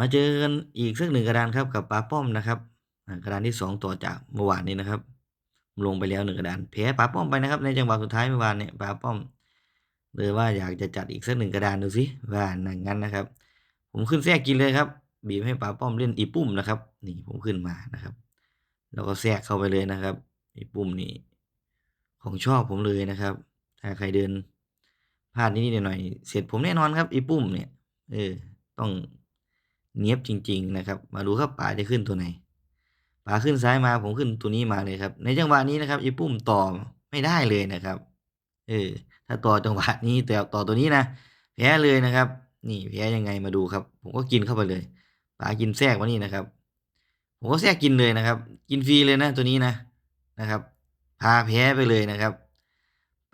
มาเจอกันอีกสักหนึ่งกระดานครับกับป๋าป้อมนะครับกระดานที่สองต่อจากเมื่อวานนี้นะครับ ลงไปแล้วหนึ่งกระดานแพ้ป๋าป้อมไปนะครับ ในจังหวะสุดท้ายเมื่อวานเนี่ยป๋าป้อมเลยว่าอยากจะจัดอีกสักหนึ่งกระดานดูสิว่าอย่างนั้นนะครับ ผมขึ้นแทรกกินเลยครับ บีบให้ป๋าป้อมเล่นอีปุ่มนะครับ นี่ผมขึ้นมานะครับ แล้วก็แทรกเข้าไปเลยนะครับ อีปุ่มนี่ของชอบผมเลยนะครับ ถ้าใครเดินพลาดนิดๆหน่อยๆเสร็จผมแน่นอนครับอีปุ่มเนี่ยเออต้อง เนียบจริง ๆ นะครับ มาดูครับป๋าจะขึ้นตัวไหนป๋าขึ้นซ้ายมาผมขึ้นตัวนี้มาเลยครับ ในจังหวะนี้นะครับอีปุ่มต่อไม่ได้เลยนะครับ เออ ถ้าต่อจังหวะนี้แต่ต่อตัวนี้นะแพ้เลยนะครับ นี่แพ้ยังไงมาดูครับ ผมก็กินเข้าไปเลยป๋ากินแทรกมานี่นะครับ ผมก็แทรกกินเลยนะครับ กินฟรีเลยนะตัวนี้นะนะครับพาแพ้ไปเลยนะครับ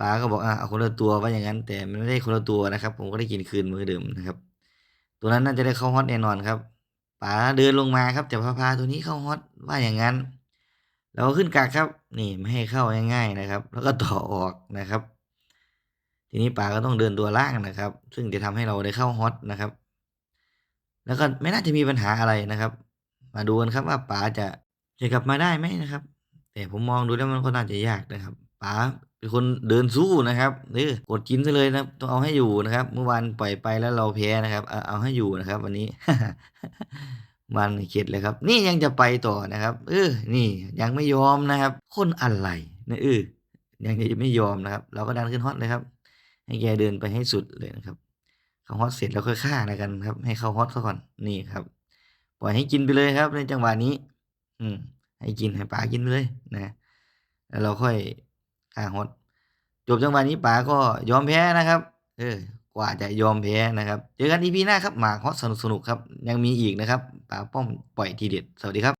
ป๋าก็บอกอะเอาคนละตัวว่าอย่างนั้น แต่มันไม่ได้คนละตัวนะครับ ผมก็ได้กินคืนมือเดิมนะครับ ตัวนั้นน่าจะได้เข้าฮอตแน่นอนครับป๋าเดินลงมาครับแต่พาพาตัวนี้เข้าฮอตว่าอย่างนั้น เราขึ้นกากครับ นี่ไม่ให้เข้าง่ายๆนะครับ แล้วก็ต่อออกนะครับ ทีนี้ป๋าก็ต้องเดินตัวล่างนะครับ ซึ่งจะทำให้เราได้เข้าฮอตนะครับ แล้วก็ไม่น่าจะมีปัญหาอะไรนะครับ มาดูกันครับว่าป๋าจะจะกลับมาได้ไหมนะครับ แต่ผมมองดูแล้วมันก็น่าจะยากนะครับ ป๋าเป็นคนเดินสู้นะครับเออกดกินซะเลยนะต้องเอาให้อยู่นะครับ เมื่อวานปล่อยไปแล้วเราแพ้นะครับ เอาเอาให้อยู่นะครับ วันนี้ มันเข็ดเลยครับ นี่ยังจะไปต่อนะครับ เออ นี่ยังไม่ยอมนะครับ คนอะไรนะเออยังจะไม่ยอมนะครับ เราก็ดันขึ้นฮอตเลยครับ ให้แกเดินไปให้สุดเลยนะครับเข้าฮอตเสร็จแล้วค่อยฆ่าแล้วกันครับ ให้เข้าฮอตซะก่อนนี่ครับ ปล่อยให้กินไปเลยครับ ในจังหวะนี้ อืม ให้กินให้ป๋ากินไปเลยนะแล้วเราค่อย ห้าฮอตจบจังหวะนี้ป๋าก็ยอมแพ้นะครับ เออกว่าจะยอมแพ้นะครับ เจอกันอีพีหน้าครับหมากฮอตสนุกๆครับ ยังมีอีกนะครับป๋าป้อมปล่อยทีเด็ด สวัสดีครับ